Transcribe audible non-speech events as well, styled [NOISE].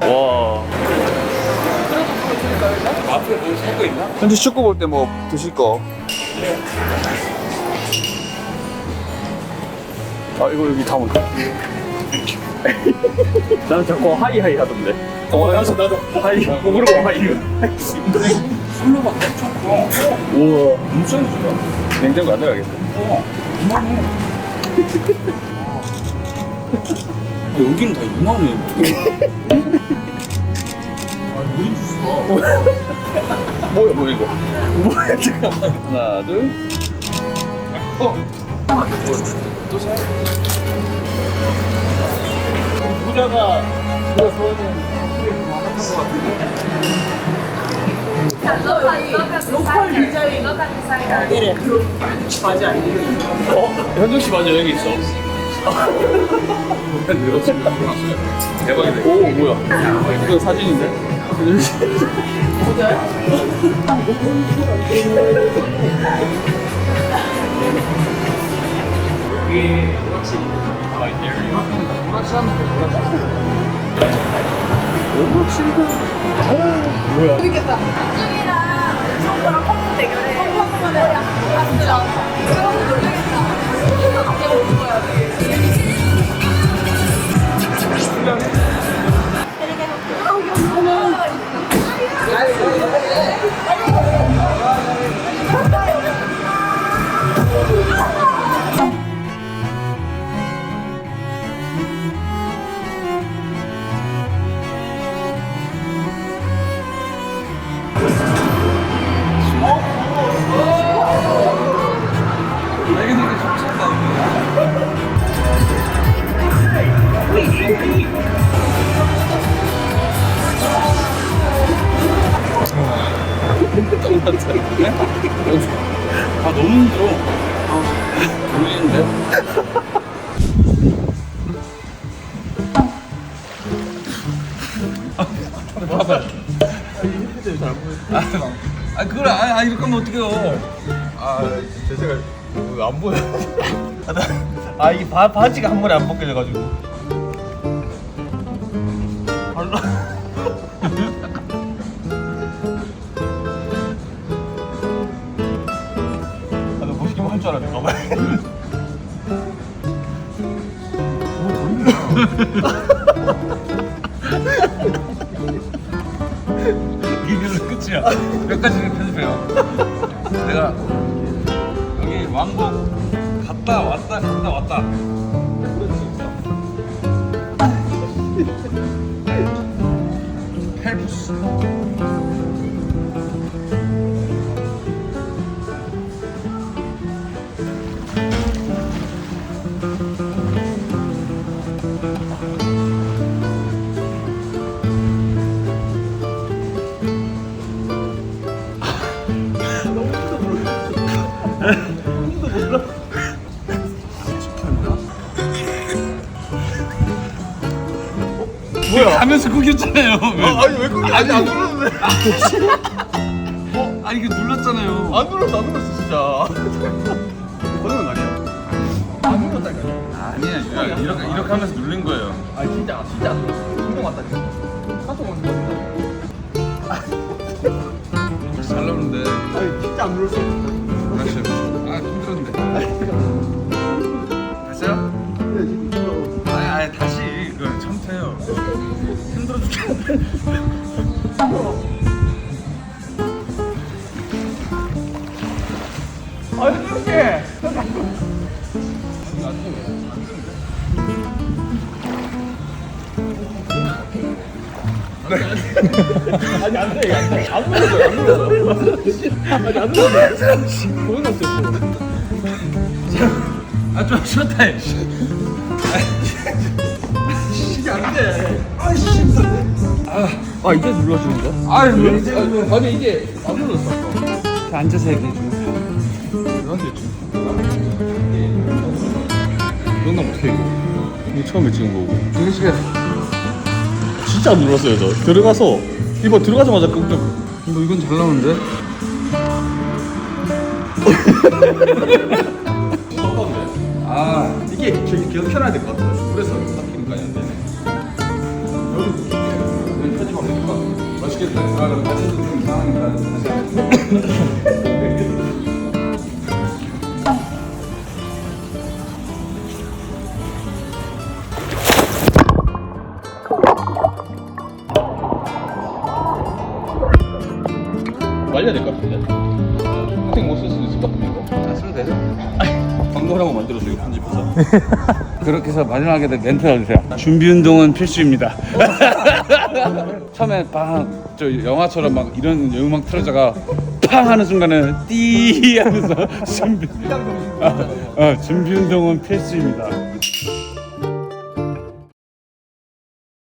와. 앞에 뭐 살거 있나? 현지 축구 볼 때 뭐 드실 거? 아 이거 여기 담은 나는 자꾸 하이하이 하던데 어 나도 나도 하이 목으로 하이 술로밖에 없어. 우와 무슨 소리야? 냉장고 안 들어가겠어 어, 이만해. 아, 여긴 다 이만해. [LAUGHS] 주스가. 뭐야 뭐야 이거 뭐야 잠깐만 하나 둘 어. 또 사? 부자가 부자 소원은 로컬 디자인 로컬 디자인 어? 현정 씨 맞아 여기 있어 [LAUGHS] 내가. 대박이네. 오 뭐야 이거 사진인데? 이쪽이랑 정보랑 컴퓨터 대결해 컴퓨터만 해 아, 진짜 그런 거 놀리겠다 힘들어. 아, 졸리는데? 아, 그걸, 아, 아, 이렇게 하면 어떡해요. 아, 제가 뭐안 보여. [LAUGHS] 아, 나- 아, 이 바, 바지가 한 번에 안 벗겨져가지고. 발로. [LAUGHS] 이걸로 끝이야. 몇 가지는 편집해요. 내가 여기 왕복 갔다 왔다 갔다 왔다. 헬프스. 뭐야? 가면서 구겼잖아요. 왜? 아니, 왜 그게 아니, 안 눌렀는데. 어? 아니 이거 눌렀잖아요. 안 눌렀어, 안 눌렀어, 진짜. 아니야, 이렇게 이렇게 하면서 누른 거예요. 아, 진짜, 진짜 안 눌렀어. 성공 왔다니까. 카톡 거. 잘 나오는데. 아니, 진짜 안 눌렀어. 다시 해보시죠. 아 힘들었는데. 됐어요? 아니 아니 다시 이거 참태요. 힘들어 죽겠는데. 아, 힘들게. 아니 안 돼, 안 돼. 안 눌러요, 안 눌러요. 아니 안 눌러요. 보여놨어요. 아좀 쉬었다 해. 이게 안 돼. 아 이제 눌러주는 거? 아유 왜 이제 아니 이게 안 눌렀어. 앉아서 얘기해 줘 이런 이거? 이거 처음에 찍은 거고 중계 시간 진짜 안 눌렀어요 저 들어가서 이거 들어가자마자 끊겨 뭐 이건 잘 나오는데? [LAUGHS] 아 이게 저기 계속 켜놔야 될 것 같아요. 그래서 바뀌는 거 아니야? 맛있겠다. 들어가면 같이 좀 이상하니까. [LAUGHS] 말려야 될 것 같은데. 평생 못쓸 수도 있을 것 같은데 이거. 쓰면 되죠. 광고라고 만들어서 이거 편집해서. [LAUGHS] 그렇게 해서 마지막에 멘트 해주세요. 준비 운동은 필수입니다. [LAUGHS] 처음에 빵, 저 영화처럼 막 이런 음악 틀어져가 팡 하는 순간에 띠 하면서 [LAUGHS] 준비, 어, 어, 준비 운동은 필수입니다.